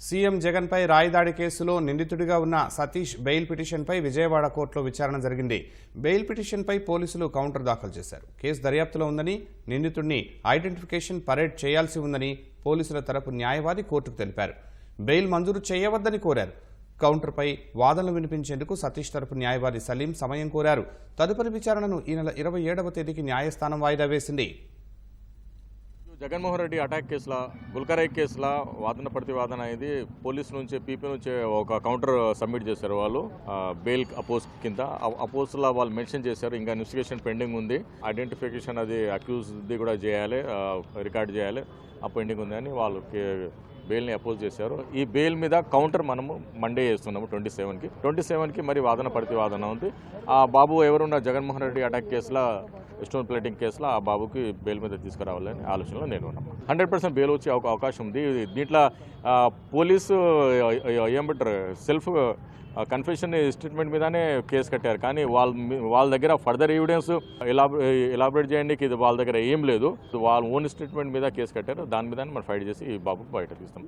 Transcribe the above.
CM జగన్పై రాయిదాడి కేసులో నిందితుడిగా ఉన్న సతీష్ బెయిల్ పిటిషన్పై విజయవాడ కోర్టులో విచారణ జరిగింది. బెయిల్ పిటిషన్పై పోలీసులు కౌంటర్ దాఖలు చేశారు. కేసు దర్యాప్తులో ఉందని నిందితుడిని ఐడెంటిఫికేషన్ పరేడ్ చేయాల్సి ఉందని పోలీసుల తరపు న్యాయవాది కోర్టుకు తెలిపారు. బెయిల్ మంజూరు చేయవద్దని కోరారు. కౌంటర్పై వాదనలు వినిపించేందుకు సతీష్ తరపు న్యాయవాది సలీం సమయం కోరారు. తదుపరి విచారణను ఈ నెల ఇరవై ఏడవ తేదీకి న్యాయస్థానం వాయిదా వేసింది. జగన్మోహన్ రెడ్డి అటాక్ కేసులో గుల్కరై కేసులో వాదన ప్రతివాదన అనేది పోలీస్ నుంచి పీపీ నుంచి ఒక కౌంటర్ సబ్మిట్ చేశారు వాళ్ళు. బెయిల్ అపోజ్ కింద. అపోజ్లో వాళ్ళు మెన్షన్ చేశారు. ఇంకా ఇన్వెస్టిగేషన్ పెండింగ్ ఉంది. ఐడెంటిఫికేషన్ అది అక్యూజ్ది కూడా చేయాలి రికార్డ్ చేయాలి. ఆ పెండింగ్ ఉంది అని వాళ్ళు బెయిల్ని అపోజ్ చేశారు. ఈ బెయిల్ మీద కౌంటర్ మనము మండే చేస్తున్నాము ట్వంటీ సెవెన్కి. ట్వంటీ సెవెన్కి మరి వాదన ప్రతివాదన ఉంది. ఆ బాబు ఎవరున్న జగన్మోహన్ రెడ్డి అటాక్ కేసులో స్టోన్ ప్లేటింగ్ కేసులో ఆ బాబుకి బెయిల్ మీద తీసుకురావాలని ఆలోచనలో నేను ఉన్నాను. హండ్రెడ్ పర్సెంట్ బెయిల్ వచ్చే అవకాశం ఉంది. దీంట్లో పోలీసు ఏమంటారు సెల్ఫ్ కన్ఫెషన్ స్టేట్మెంట్ మీదనే కేసు కట్టారు. కానీ వాళ్ళ వాళ్ళ దగ్గర ఫర్దర్ ఎవిడెన్స్ ఎలాబరేట్ చేయండి. ఇది వాళ్ళ దగ్గర ఏం లేదు. వాళ్ళ ఓన్ స్టేట్మెంట్ మీద కేసు కట్టారు. దాని మీద మనం ఫైట్ చేసి ఈ బాబుకి బయట తీస్తాం.